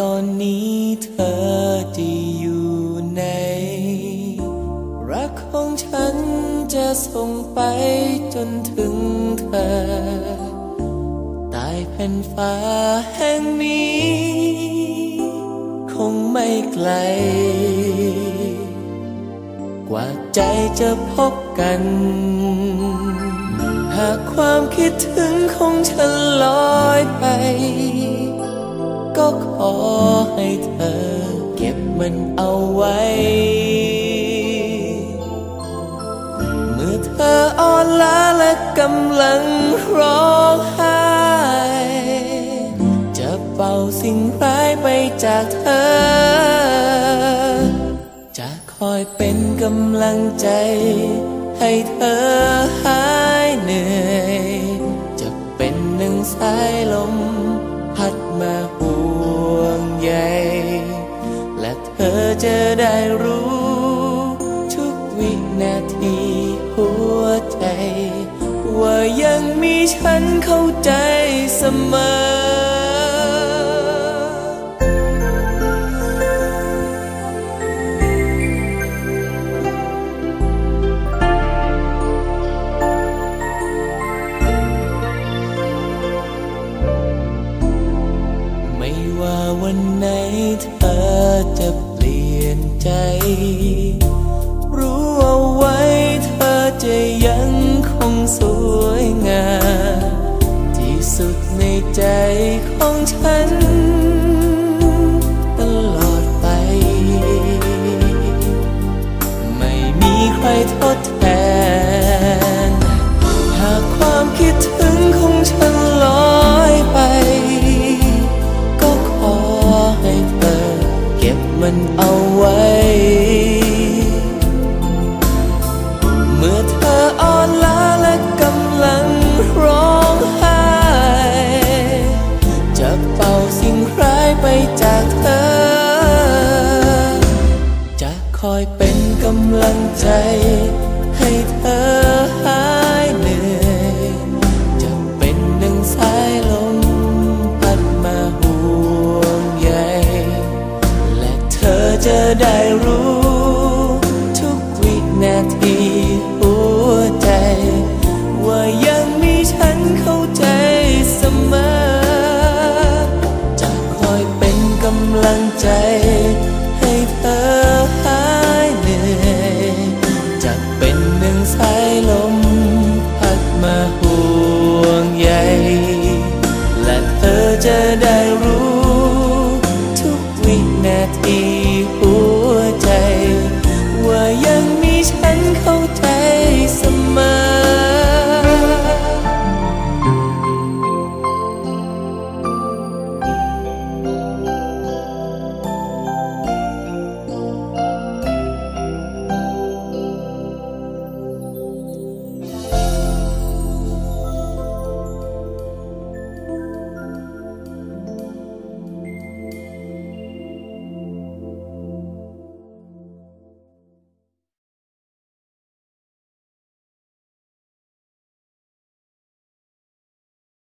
ตอนนี้เธอจะอยู่ไหนรักของฉันจะส่งไปจนถึงเธอใต้แผ่นฟ้าแห่งนี้ คงไม่ไกล กว่าใจจะพบกัน หากความคิดถึงของฉันลอยไป ก็ขอให้เธอ เก็บมันเอาไว้ เมื่อเธออ่อนล้าและกำลังร้องไห้ จะเป่าสิ่งร้ายไปจากเธอ จะคอยเป็นกำลังใจ ให้เธอหายเหนื่อย จะเป็นหนึ่งสายลม พัดมาห่วงใยและเธอจะได้รู้ ทุกวินาทีหัวใจ ว่ายังมีฉันเข้าใจเสมอ วันไหนเธอจะเปลี่ยนใจ รู้เอาไว้เธอจะยังคงสวยงามที่สุดในใจของฉัน ตลอดไป ไม่มีใครทดแทน เป็นกำลังใจ ให้เธอหายเหนื่อยจะเป็นหนึ่งสายลมพัดมาห่วงใยและเธอจะได้รู้